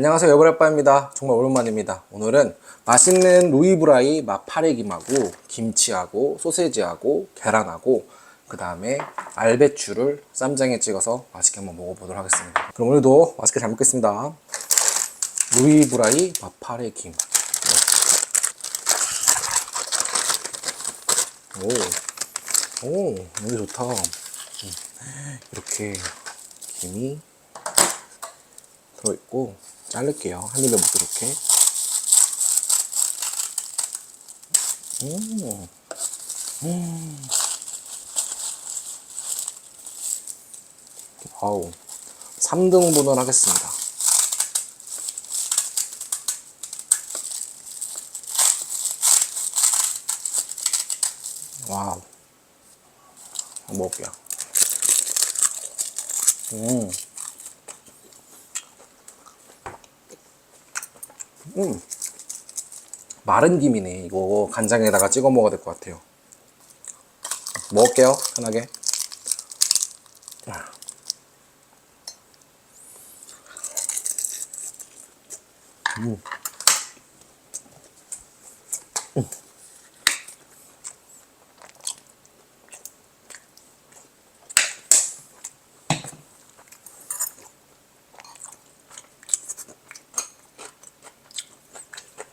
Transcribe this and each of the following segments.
안녕하세요. 여보레빠입니다. 정말 오랜만입니다. 오늘은 맛있는 루이브라이 마파레김하고 김치하고 소세지하고 계란하고 그 다음에 알배추를 쌈장에 찍어서 맛있게 한번 먹어보도록 하겠습니다. 그럼 오늘도 맛있게 잘 먹겠습니다. 루이브라이 마파레김 오, 오, 너무 좋다. 음, 이렇게 김이 들어있고, 자를게요. 한 입에 먹도록 해. 음, 음. 와우. 3등분을 하겠습니다. 와우. 먹을게요. 음. 음. 마른 김이네. 이거 간장에다가 찍어 먹어야 될 것 같아요. 먹을게요. 편하게. 자. 음.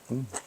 Mm.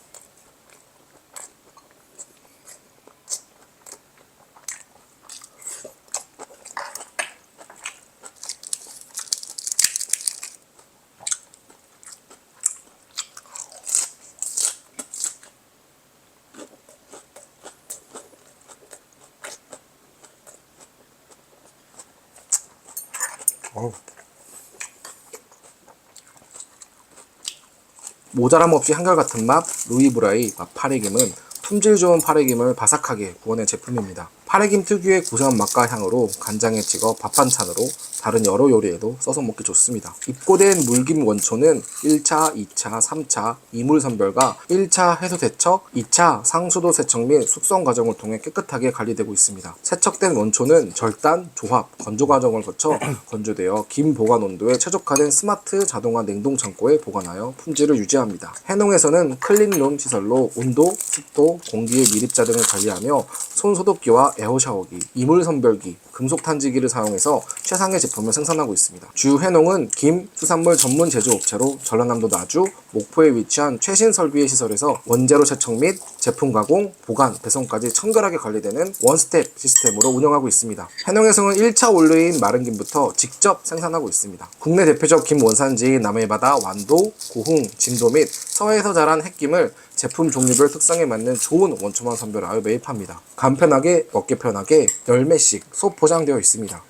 모자람 없이 한결같은 맛 루이브라이 맛 파래김은 품질 좋은 파래김을 바삭하게 구워낸 제품입니다. 파래김 특유의 고소한 맛과 향으로 간장에 찍어 밥 반찬으로 다른 여러 요리에도 써서 먹기 좋습니다. 입고된 물김 원초는 1차, 2차, 3차 이물 선별과 1차 해소 세척, 2차 상수도 세척 및 숙성 과정을 통해 깨끗하게 관리되고 있습니다. 세척된 원초는 절단, 조합, 건조 과정을 거쳐 건조되어 김 보관 온도에 최적화된 스마트 자동화 냉동 창고에 보관하여 품질을 유지합니다. 해농에서는 클린룸 시설로 온도, 습도, 공기의 밀입자 등을 관리하며 손 소독기와 에어 샤워기, 이물 선별기, 금속 탄지기를 사용해서 최상의 제품을 생산하고 있습니다. 주 해농은 김, 수산물 전문 제조업체로 전라남도 나주, 목포에 위치한 최신 설비의 시설에서 원재료 세척 및 제품 가공, 보관, 배송까지 청결하게 관리되는 원스텝 시스템으로 운영하고 있습니다. 해농에서는 1차 원료인 마른 김부터 직접 생산하고 있습니다. 국내 대표적 김 원산지인 남해바다, 완도, 고흥, 진도 및 서해에서 자란 햇김을 제품 종류별 특성에 맞는 좋은 원초만 선별하여 매입합니다. 간편하게, 먹기 편하게 10매씩 소 포장되어 있습니다.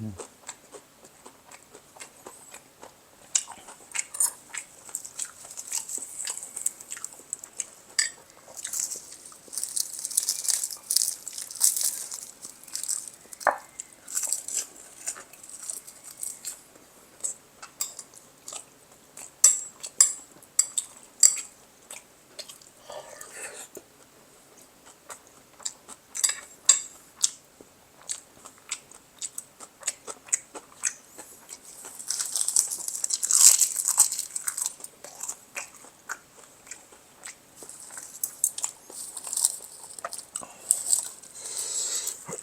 음,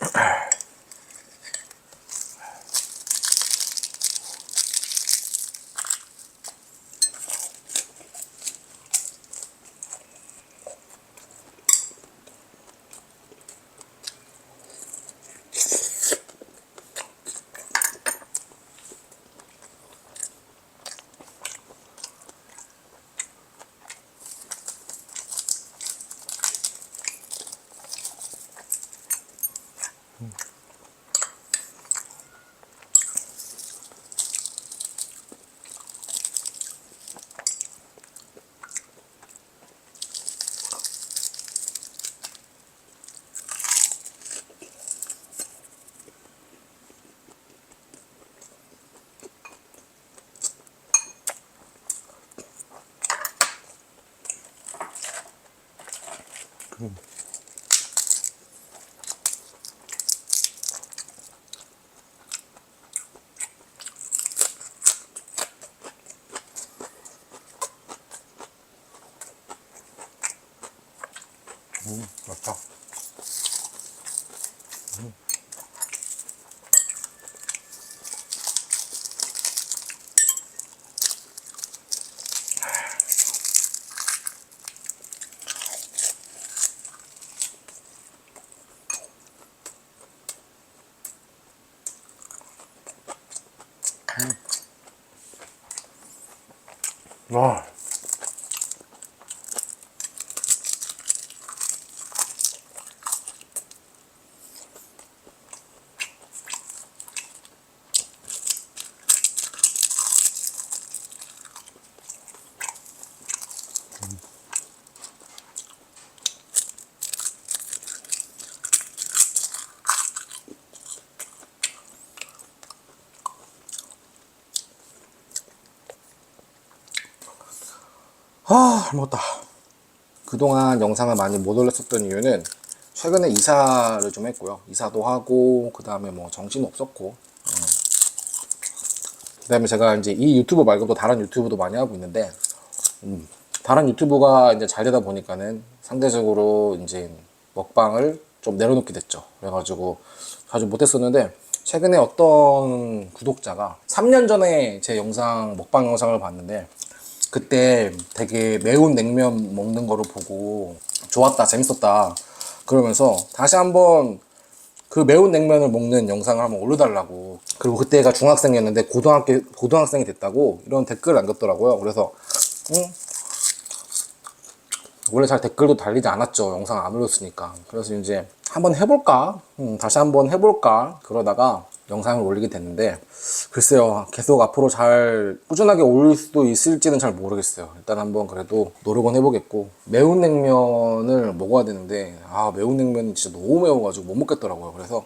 唉 와. 아, 잘 먹었다. 그동안 영상을 많이 못 올렸었던 이유는 최근에 이사를 좀 했고요. 이사도 하고, 그 다음에 뭐 정신 없었고, 그 다음에 제가 이제 이 유튜브 말고도 다른 유튜브도 많이 하고 있는데, 음, 다른 유튜브가 이제 잘 되다 보니까는 상대적으로 이제 먹방을 좀 내려놓게 됐죠. 그래가지고 자주 못했었는데, 최근에 어떤 구독자가 3년 전에 제 영상, 먹방 영상을 봤는데, 그때 되게 매운 냉면 먹는 거를 보고 좋았다, 재밌었다 그러면서 다시 한번 그 매운 냉면을 먹는 영상을 한번 올려달라고. 그리고 그때가 중학생이었는데 고등학교 고등학생이 됐다고 이런 댓글을 남겼더라고요. 그래서 응? 원래 잘 댓글도 달리지 않았죠. 영상 안 올렸으니까. 그래서 이제 한번 해볼까? 음, 다시 한번 해볼까? 그러다가 영상을 올리게 됐는데 글쎄요. 계속 앞으로 잘 꾸준하게 올릴 수도 있을지는 잘 모르겠어요. 일단 한번 그래도 노력은 해보겠고 매운 냉면을 먹어야 되는데 아 매운 냉면이 진짜 너무 매워가지고 못 먹겠더라고요. 그래서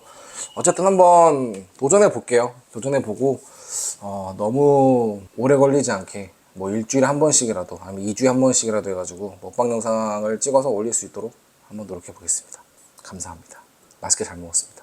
어쨌든 한번 도전해 볼게요. 도전해 보고 어, 너무 오래 걸리지 않게 뭐 일주일에 한 번씩이라도 아니면 2주에 한 번씩이라도 해가지고 먹방 영상을 찍어서 올릴 수 있도록 한번 노력해 보겠습니다. 감사합니다. 맛있게 잘 먹었습니다.